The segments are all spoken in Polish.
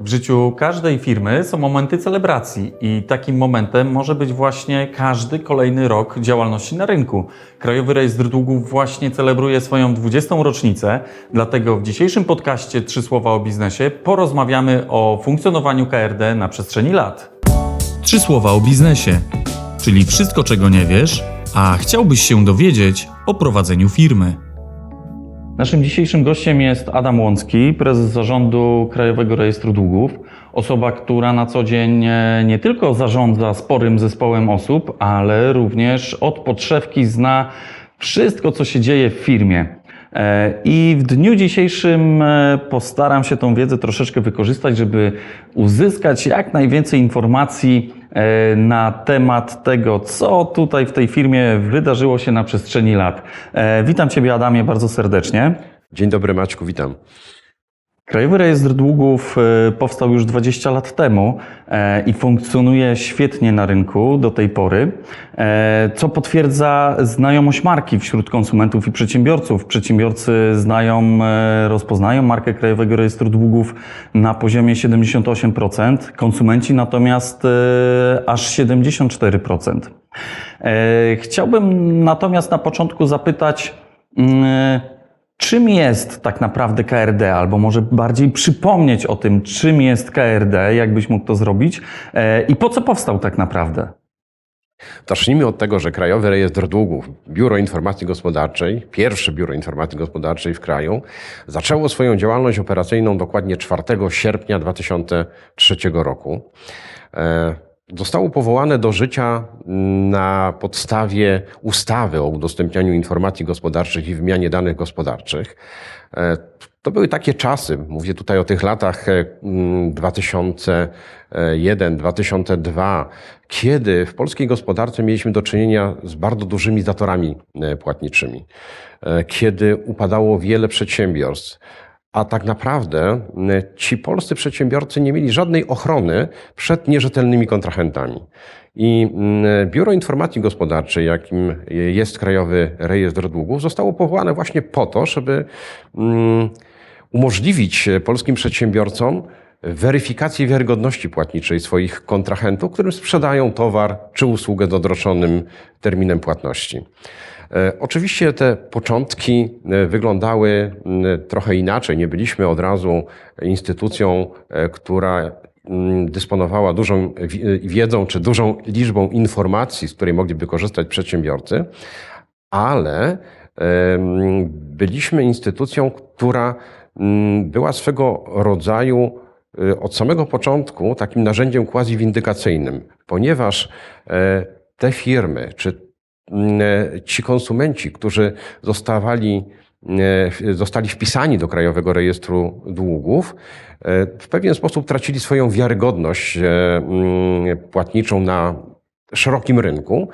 W życiu każdej firmy są momenty celebracji i takim momentem może być właśnie każdy kolejny rok działalności na rynku. Krajowy Rejestr Długów właśnie celebruje swoją 20. rocznicę, dlatego w dzisiejszym podcaście Trzy Słowa o Biznesie porozmawiamy o funkcjonowaniu KRD na przestrzeni lat. Trzy Słowa o Biznesie, czyli wszystko czego nie wiesz, a chciałbyś się dowiedzieć o prowadzeniu firmy. Naszym dzisiejszym gościem jest Adam Łącki, prezes zarządu Krajowego Rejestru Długów. Osoba, która na co dzień e, nie tylko zarządza sporym zespołem osób, ale również od podszewki zna wszystko, co się dzieje w firmie. E, I w dniu dzisiejszym e, postaram się tą wiedzę troszeczkę wykorzystać, żeby uzyskać jak najwięcej informacji na temat tego, co tutaj w tej firmie wydarzyło się na przestrzeni lat. E, Witam Ciebie, Adamie, bardzo serdecznie. Dzień dobry Maćku, witam. Krajowy Rejestr Długów e, powstał już 20 lat temu e, i funkcjonuje świetnie na rynku do tej pory, e, co potwierdza znajomość marki wśród konsumentów i przedsiębiorców. Przedsiębiorcy znają, rozpoznają markę Krajowego Rejestru Długów na poziomie 78%, konsumenci natomiast aż 74%. E, Chciałbym natomiast na początku zapytać, mm, Czym jest tak naprawdę KRD, albo może bardziej przypomnieć o tym, czym jest KRD, jakbyś mógł to zrobić e, i po co powstał tak naprawdę? Zacznijmy od tego, że Krajowy Rejestr Długów, Biuro Informacji Gospodarczej, pierwsze Biuro Informacji Gospodarczej w kraju, zaczęło swoją działalność operacyjną dokładnie 4 sierpnia 2003 roku. Zostało powołane do życia na podstawie ustawy o udostępnianiu informacji gospodarczych i wymianie danych gospodarczych. E, To były takie czasy, mówię tutaj o tych latach e, mm, 2001-2002, kiedy w polskiej gospodarce mieliśmy do czynienia z bardzo dużymi zatorami e, płatniczymi, kiedy upadało wiele przedsiębiorstw. A tak naprawdę m, ci polscy przedsiębiorcy nie mieli żadnej ochrony przed nierzetelnymi kontrahentami. I mm, Biuro Informacji Gospodarczej, jakim jest Krajowy Rejestr Długów, zostało powołane właśnie po to, żeby mm, umożliwić polskim przedsiębiorcom weryfikację wiarygodności płatniczej swoich kontrahentów, którym sprzedają towar czy usługę z odroczonym terminem płatności. E, Oczywiście te początki e, wyglądały trochę inaczej. Nie byliśmy od razu instytucją, e, która dysponowała dużą wi- wiedzą czy dużą liczbą informacji, z której mogliby korzystać przedsiębiorcy, ale byliśmy instytucją, która była swego rodzaju od samego początku takim narzędziem quasi windykacyjnym, ponieważ te firmy czy ci konsumenci, którzy zostawali, e, zostali wpisani do Krajowego Rejestru Długów, e, w pewien sposób tracili swoją wiarygodność e, mm, płatniczą na szerokim rynku,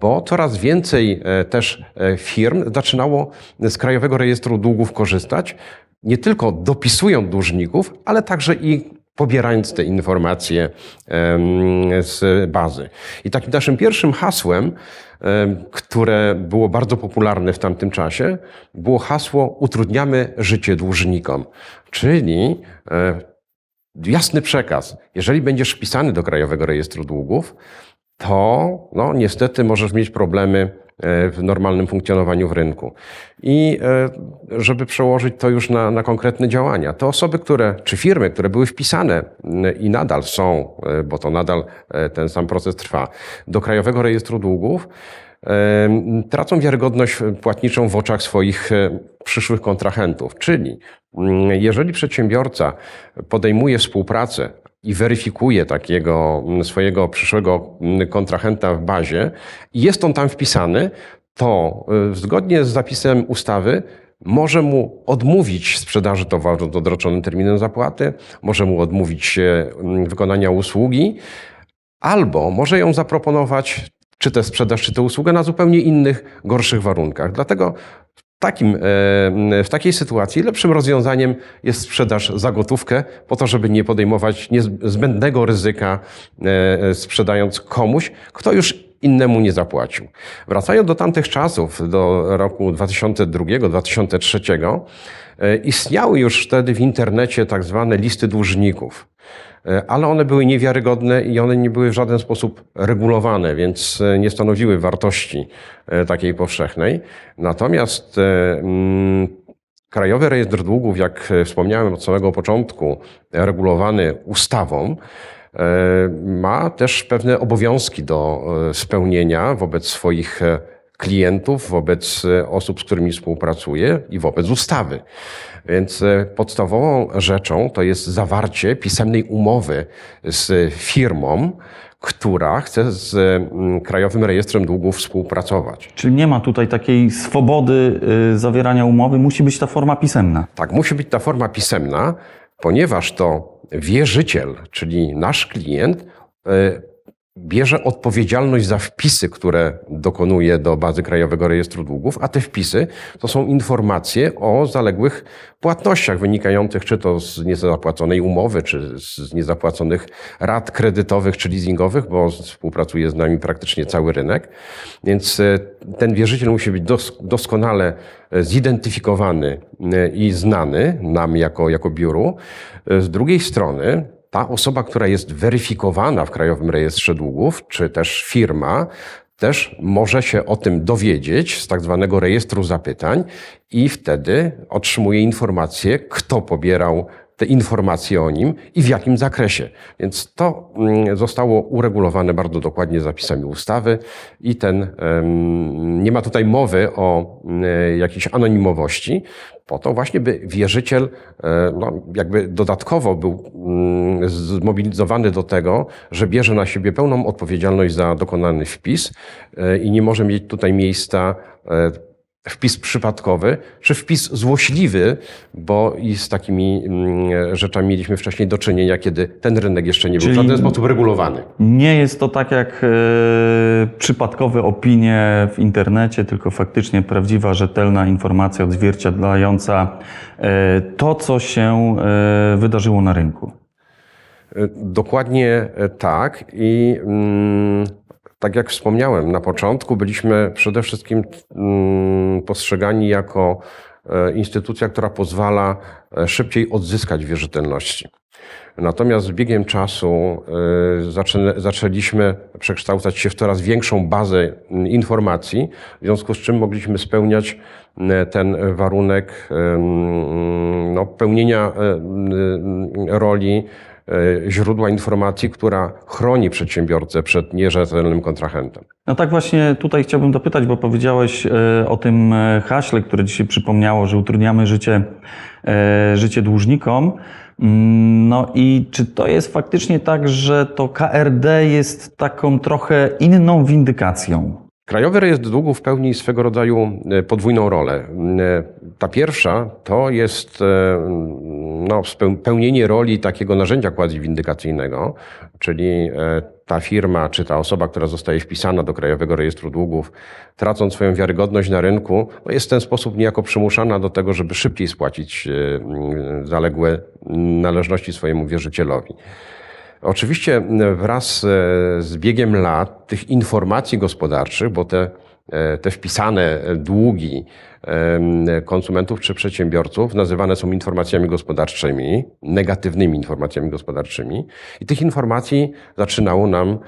bo coraz więcej e, też e, firm zaczynało z Krajowego Rejestru Długów korzystać, nie tylko dopisując dłużników, ale także i pobierając te informacje z bazy. I takim naszym pierwszym hasłem, em, które było bardzo popularne w tamtym czasie, było hasło utrudniamy życie dłużnikom. Czyli e, jasny przekaz. Jeżeli będziesz wpisany do Krajowego Rejestru Długów, to no, niestety możesz mieć problemy w normalnym funkcjonowaniu w rynku. I e, żeby przełożyć to już na, na konkretne działania, to osoby, które, czy firmy, które były wpisane i nadal są, e, bo to nadal e, ten sam proces trwa, do Krajowego Rejestru Długów, tracą wiarygodność płatniczą w oczach swoich e, przyszłych kontrahentów. Czyli jeżeli przedsiębiorca podejmuje współpracę i weryfikuje takiego swojego przyszłego kontrahenta w bazie jest on tam wpisany, to y, zgodnie z zapisem ustawy może mu odmówić sprzedaży towaru z odroczonym terminem zapłaty, może mu odmówić mm, wykonania usługi, albo może ją zaproponować, czy tę sprzedaż, czy tę usługę na zupełnie innych, gorszych warunkach. Dlatego takim, e, w takiej sytuacji lepszym rozwiązaniem jest sprzedaż za gotówkę, po to, żeby nie podejmować niezbędnego ryzyka, e, sprzedając komuś, kto już innemu nie zapłacił. Wracając do tamtych czasów, do roku 2002-2003, E, Istniały już wtedy w internecie tak zwane listy dłużników, E, ale one były niewiarygodne i one nie były w żaden sposób regulowane, więc e, nie stanowiły wartości e, takiej powszechnej. Natomiast e, mm, Krajowy Rejestr Długów, jak e, wspomniałem od samego początku, e, regulowany ustawą, e, ma też pewne obowiązki do e, spełnienia wobec swoich e, klientów, wobec e, osób, z którymi współpracuje i wobec ustawy. Więc e, podstawową rzeczą to jest zawarcie pisemnej umowy z firmą, która chce z mm, Krajowym Rejestrem Długów współpracować. Czyli nie ma tutaj takiej swobody y, zawierania umowy, musi być ta forma pisemna. Tak, musi być ta forma pisemna, ponieważ to wierzyciel, czyli nasz klient, e, bierze odpowiedzialność za wpisy, które dokonuje do bazy Krajowego Rejestru Długów, a te wpisy to są informacje o zaległych płatnościach wynikających czy to z niezapłaconej umowy, czy z niezapłaconych rat kredytowych czy leasingowych, bo współpracuje z nami praktycznie cały rynek. Więc e, ten wierzyciel musi być dos- doskonale e, zidentyfikowany e, i znany nam jako, jako biuru. Z drugiej strony, ta osoba, która jest weryfikowana w Krajowym Rejestrze Długów, czy też firma, też może się o tym dowiedzieć z tak zwanego rejestru zapytań i wtedy otrzymuje informację, kto pobierał te informacje o nim i w jakim zakresie. Więc to mm, zostało uregulowane bardzo dokładnie zapisami ustawy i ten, nie ma tutaj mowy o mm, jakiejś anonimowości, po to właśnie, by wierzyciel e, no, jakby dodatkowo był mm, zmobilizowany do tego, że bierze na siebie pełną odpowiedzialność za dokonany wpis e, i nie może mieć tutaj miejsca e, wpis przypadkowy, czy wpis złośliwy, bo i z takimi mm, rzeczami mieliśmy wcześniej do czynienia, kiedy ten rynek jeszcze nie był Czyli- w żaden sposób regulowany. Nie jest to tak jak e, przypadkowe opinie w internecie, tylko faktycznie prawdziwa, rzetelna informacja odzwierciedlająca e, to, co się e, wydarzyło na rynku. Dokładnie tak. I mm, tak jak wspomniałem, na początku byliśmy przede wszystkim mm, postrzegani jako e, instytucja, która pozwala e, szybciej odzyskać wierzytelności. Natomiast z biegiem czasu e, zaczę, zaczęliśmy przekształcać się w coraz większą bazę mm, informacji, w związku z czym mogliśmy spełniać mm, ten warunek no, pełnienia roli źródła informacji, która chroni przedsiębiorcę przed nierzetelnym kontrahentem. No tak właśnie tutaj chciałbym dopytać, bo powiedziałeś e, o tym e, haśle, które dzisiaj przypomniało, że utrudniamy życie, e, życie dłużnikom. Mm, No i czy to jest faktycznie tak, że to KRD jest taką trochę inną windykacją? Krajowy Rejestr Długów pełni swego rodzaju e, podwójną rolę. E, Ta pierwsza to jest e, no, pełnienie roli takiego narzędzia quasi-windykacyjnego, czyli ta firma czy ta osoba, która zostaje wpisana do Krajowego Rejestru Długów, tracąc swoją wiarygodność na rynku, no jest w ten sposób niejako przymuszana do tego, żeby szybciej spłacić zaległe należności swojemu wierzycielowi. Oczywiście wraz e, z biegiem lat tych informacji gospodarczych, bo te, e, te wpisane długi konsumentów czy przedsiębiorców nazywane są informacjami gospodarczymi, negatywnymi informacjami gospodarczymi i tych informacji zaczynało nam e,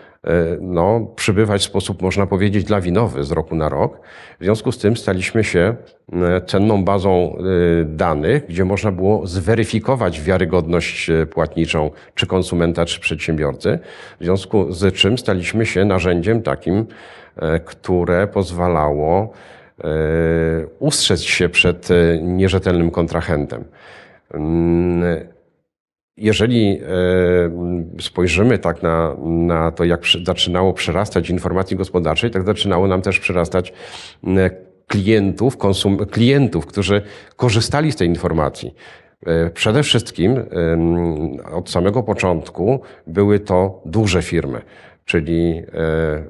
no, przybywać w sposób, można powiedzieć, lawinowy z roku na rok. W związku z tym staliśmy się e, cenną bazą e, danych, gdzie można było zweryfikować wiarygodność płatniczą czy konsumenta, czy przedsiębiorcy. W związku z czym staliśmy się narzędziem takim, które pozwalało ustrzec się przed e, nierzetelnym kontrahentem. Mm, jeżeli e, spojrzymy tak na, na to, jak zaczynało przyrastać informacji gospodarczej, tak zaczynało nam też przyrastać m, klientów, konsum, klientów, którzy korzystali z tej informacji. E, Przede wszystkim od samego początku były to duże firmy. Czyli e,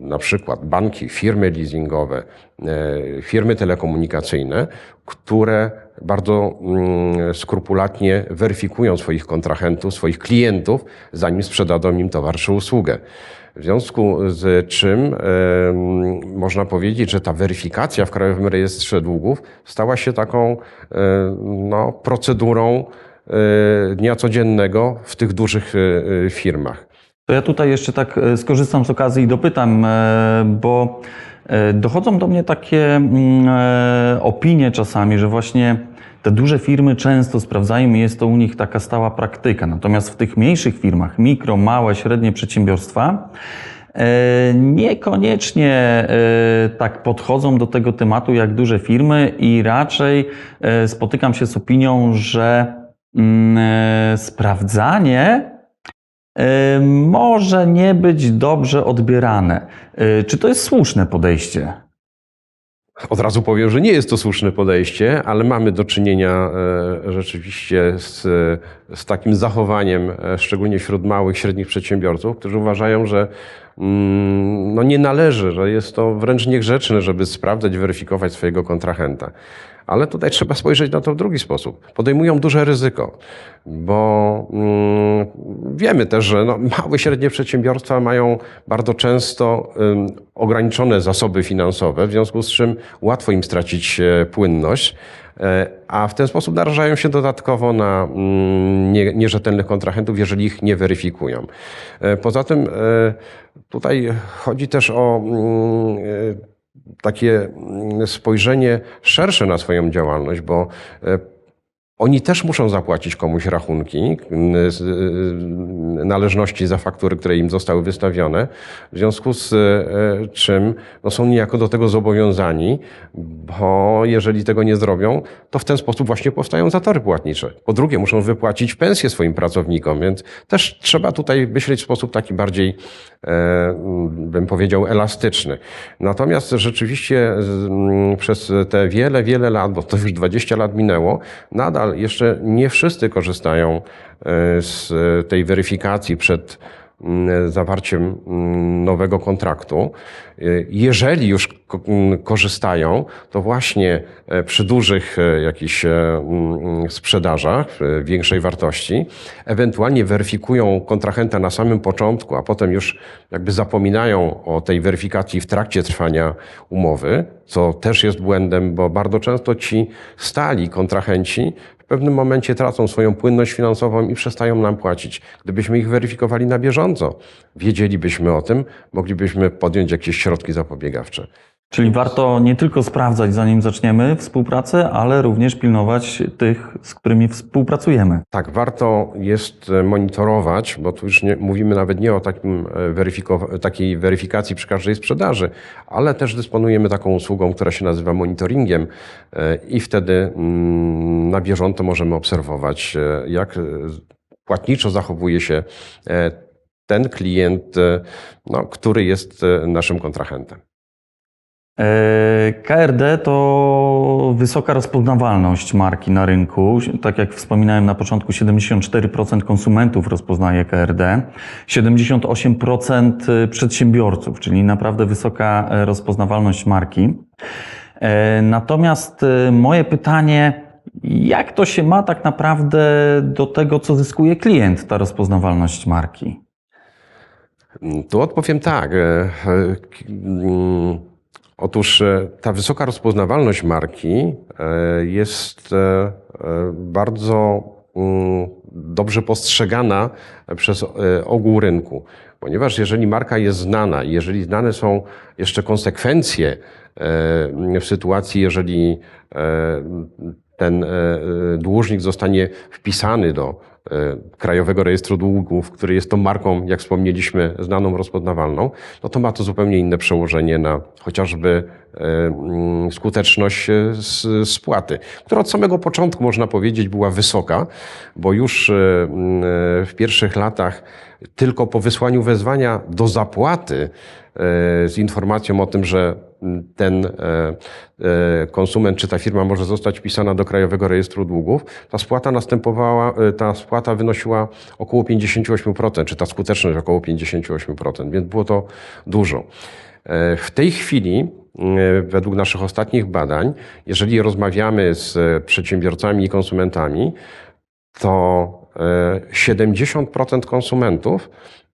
na przykład banki, firmy leasingowe, e, firmy telekomunikacyjne, które bardzo mm, skrupulatnie weryfikują swoich kontrahentów, swoich klientów, zanim sprzedadzą im towar czy usługę. W związku z czym em, można powiedzieć, że ta weryfikacja w Krajowym Rejestrze Długów stała się taką e, no, procedurą e, dnia codziennego w tych dużych e, e, firmach. To ja tutaj jeszcze tak e, skorzystam z okazji i dopytam, e, bo e, dochodzą do mnie takie mm, opinie czasami, że właśnie te duże firmy często sprawdzają i jest to u nich taka stała praktyka. Natomiast w tych mniejszych firmach, mikro, małe, średnie przedsiębiorstwa, niekoniecznie tak podchodzą do tego tematu jak duże firmy i raczej spotykam się z opinią, że mm, sprawdzanie może nie być dobrze odbierane. E, Czy to jest słuszne podejście? Od razu powiem, że nie jest to słuszne podejście, ale mamy do czynienia e, rzeczywiście z, z takim zachowaniem, e, szczególnie wśród małych, średnich przedsiębiorców, którzy uważają, że mm, no nie należy, że jest to wręcz niegrzeczne, żeby sprawdzać, weryfikować swojego kontrahenta. Ale tutaj trzeba spojrzeć na to w drugi sposób. Podejmują duże ryzyko, bo mm, wiemy też, że no, małe i średnie przedsiębiorstwa mają bardzo często ograniczone zasoby finansowe, w związku z czym łatwo im stracić e, płynność, e, a w ten sposób narażają się dodatkowo na mm, nie- nierzetelnych kontrahentów, jeżeli ich nie weryfikują. E, Poza tym tutaj chodzi też o mm, takie mm, spojrzenie szersze na swoją działalność, bo e, oni też muszą zapłacić komuś rachunki, z, y, należności za faktury, które im zostały wystawione, w związku z e, czym no, są niejako do tego zobowiązani, bo jeżeli tego nie zrobią, to w ten sposób właśnie powstają zatory płatnicze. Po drugie, muszą wypłacić pensje swoim pracownikom, więc też trzeba tutaj myśleć w sposób taki bardziej, e, bym powiedział, elastyczny. Natomiast rzeczywiście przez te wiele, wiele lat, bo to już 20 lat minęło, nadal jeszcze nie wszyscy korzystają e, z tej weryfikacji przed mm, zawarciem mm, nowego kontraktu. E, Jeżeli już mm, korzystają, to właśnie e, przy dużych e, jakichś e, sprzedażach e, większej wartości, ewentualnie weryfikują kontrahenta na samym początku, a potem już jakby zapominają o tej weryfikacji w trakcie trwania umowy, co też jest błędem, bo bardzo często ci stali kontrahenci pewnym momencie tracą swoją płynność finansową i przestają nam płacić. Gdybyśmy ich weryfikowali na bieżąco, wiedzielibyśmy o tym, moglibyśmy podjąć jakieś środki zapobiegawcze. Czyli warto nie tylko sprawdzać, zanim zaczniemy współpracę, ale również pilnować tych, z którymi współpracujemy. Tak, warto jest e, monitorować, bo tu już nie, mówimy nawet nie o takim e, takiej weryfikacji przy każdej sprzedaży, ale też dysponujemy taką usługą, która się nazywa monitoringiem e, i wtedy mm, na bieżąco możemy obserwować, jak płatniczo zachowuje się ten klient, no, który jest naszym kontrahentem. E, KRD to wysoka rozpoznawalność marki na rynku. Tak jak wspominałem na początku, 74% konsumentów rozpoznaje KRD, 78% przedsiębiorców, czyli naprawdę wysoka e, rozpoznawalność marki. E, Natomiast e, moje pytanie, jak to się ma tak naprawdę do tego, co zyskuje klient, ta rozpoznawalność marki? Tu odpowiem tak. Otóż e, ta wysoka rozpoznawalność marki e, jest e, bardzo mm, dobrze postrzegana przez ogół rynku. Ponieważ jeżeli marka jest znana i jeżeli znane są jeszcze konsekwencje w sytuacji, jeżeli ten dłużnik zostanie wpisany do Krajowego Rejestru Długów, który jest tą marką, jak wspomnieliśmy, znaną, rozpoznawalną, no to ma to zupełnie inne przełożenie na chociażby mm, skuteczność e, spłaty, która od samego początku, można powiedzieć, była wysoka, bo już e, mm, e, w pierwszych latach tylko po wysłaniu wezwania do zapłaty e, z informacją o tym, że ten e, e, konsument czy ta firma może zostać wpisana do Krajowego Rejestru Długów, ta spłata następowała, ta spłata wynosiła około 58%, czy ta skuteczność około 58%, więc było to dużo. W tej chwili, według naszych ostatnich badań, jeżeli rozmawiamy z przedsiębiorcami i konsumentami, to 70% konsumentów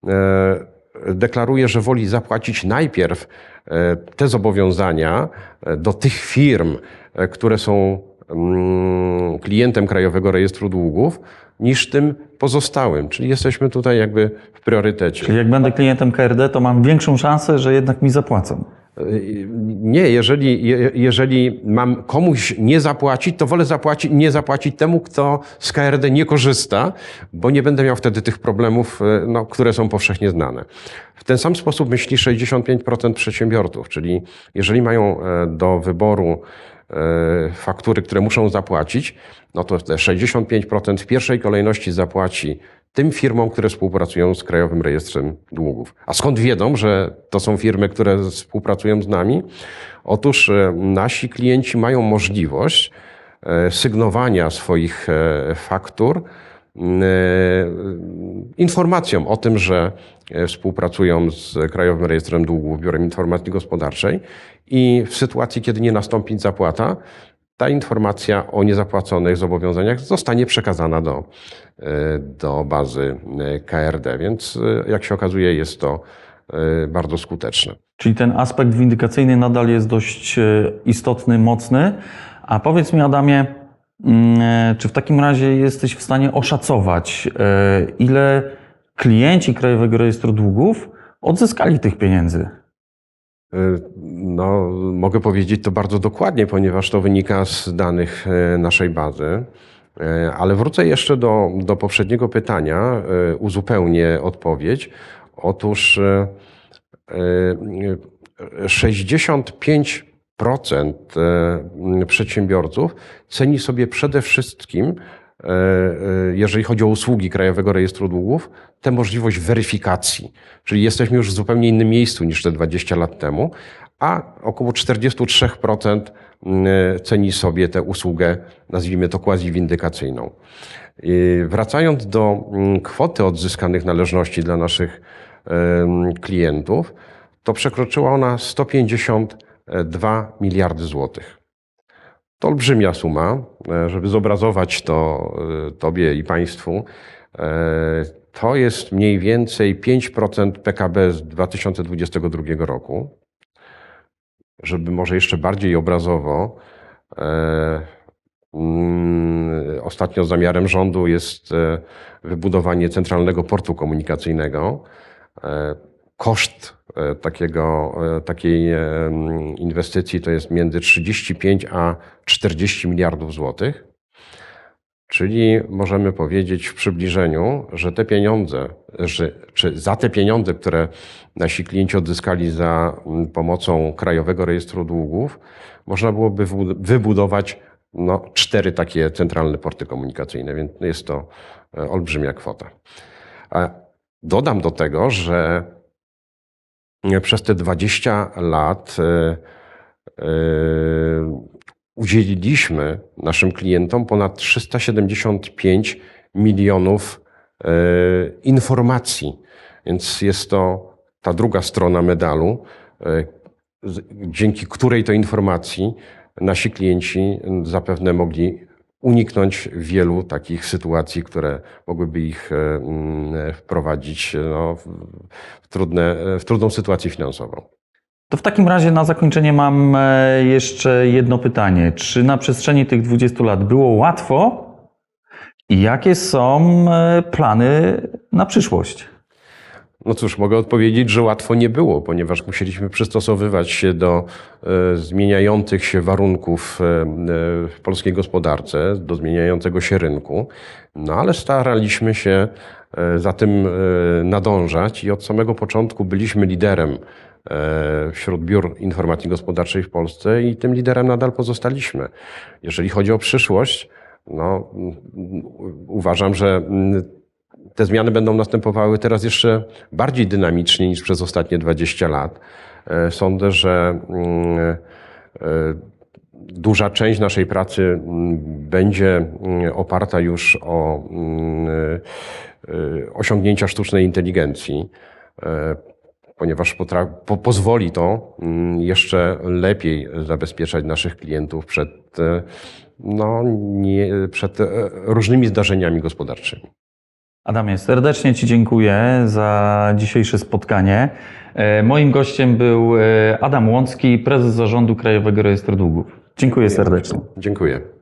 e, deklaruje, że woli zapłacić najpierw e, te zobowiązania e, do tych firm, które są mm, klientem Krajowego Rejestru Długów, niż tym pozostałym. Czyli jesteśmy tutaj jakby w priorytecie. Czyli jak będę klientem KRD, to mam większą szansę, że jednak mi zapłacą. Nie, jeżeli, je- jeżeli mam komuś nie zapłacić, to wolę zapłacić, nie zapłacić temu, kto z KRD nie korzysta, bo nie będę miał wtedy tych problemów, e, no, które są powszechnie znane. W ten sam sposób myśli 65% przedsiębiorców, czyli jeżeli mają e, do wyboru e, faktury, które muszą zapłacić, no to te 65% w pierwszej kolejności zapłaci tym firmom, które współpracują z Krajowym Rejestrem Długów. A skąd wiedzą, że to są firmy, które współpracują z nami? Otóż e, nasi klienci mają możliwość e, sygnowania swoich e, faktur m, e, informacją o tym, że współpracują z Krajowym Rejestrem Długów, Biurem Informacji Gospodarczej i w sytuacji, kiedy nie nastąpi zapłata, ta informacja o niezapłaconych zobowiązaniach zostanie przekazana do, e, do bazy e, KRD, więc e, jak się okazuje, jest to bardzo skuteczne. Czyli ten aspekt windykacyjny nadal jest dość istotny, mocny. A powiedz mi, Adamie, mm, czy w takim razie jesteś w stanie oszacować, ile klienci Krajowego Rejestru Długów odzyskali tych pieniędzy? E, No, mogę powiedzieć to bardzo dokładnie, ponieważ to wynika z danych e, naszej bazy. E, Ale wrócę jeszcze do, do poprzedniego pytania, uzupełnię odpowiedź. Otóż e, e, 65% e, przedsiębiorców ceni sobie przede wszystkim, jeżeli chodzi o usługi Krajowego Rejestru Długów, tę możliwość weryfikacji. Czyli jesteśmy już w zupełnie innym miejscu niż te 20 lat temu, a około 43% mm, ceni sobie tę usługę, nazwijmy to quasi-windykacyjną. Wracając do mm, kwoty odzyskanych należności dla naszych klientów, to przekroczyła ona 152 miliardy złotych. To olbrzymia suma. E, Żeby zobrazować to e, Tobie i Państwu, e, to jest mniej więcej 5% PKB z 2022 roku. Żeby może jeszcze bardziej obrazowo, mm, ostatnio zamiarem rządu jest wybudowanie centralnego portu komunikacyjnego. Koszt e, takiego, e, takiej e, inwestycji to jest między 35 a 40 miliardów złotych. Czyli możemy powiedzieć w przybliżeniu, że te pieniądze, że, czy za te pieniądze, które nasi klienci odzyskali za pomocą Krajowego Rejestru Długów, można byłoby wybudować no, cztery takie centralne porty komunikacyjne, więc jest to olbrzymia kwota. Dodam do tego, że przez te 20 lat e, e, udzieliliśmy naszym klientom ponad 375 milionów e, informacji. Więc jest to ta druga strona medalu, dzięki której to informacji nasi klienci zapewne mogli uniknąć wielu takich sytuacji, które mogłyby ich e, mm, wprowadzić no, w, trudne, w trudną sytuację finansową. To w takim razie na zakończenie mam e, jeszcze jedno pytanie. Czy na przestrzeni tych 20 lat było łatwo i jakie są e, plany na przyszłość? No cóż, mogę odpowiedzieć, że łatwo nie było, ponieważ musieliśmy przystosowywać się do e, zmieniających się warunków e, e, w polskiej gospodarce, do zmieniającego się rynku, no ale staraliśmy się e, za tym e, nadążać i od samego początku byliśmy liderem e, wśród biur informacji gospodarczej w Polsce i tym liderem nadal pozostaliśmy. Jeżeli chodzi o przyszłość, no, uważam, że te zmiany będą następowały teraz jeszcze bardziej dynamicznie niż przez ostatnie 20 lat. E, Sądzę, że mm, e, duża część naszej pracy mm, będzie mm, oparta już o e, osiągnięcia sztucznej inteligencji, ponieważ po- pozwoli to jeszcze lepiej zabezpieczać naszych klientów przed, no, nie, przed różnymi zdarzeniami gospodarczymi. Adamie, serdecznie Ci dziękuję za dzisiejsze spotkanie. E, Moim gościem był e, Adam Łącki, prezes zarządu Krajowego Rejestru Długów. Dziękuję serdecznie. Dziękuję.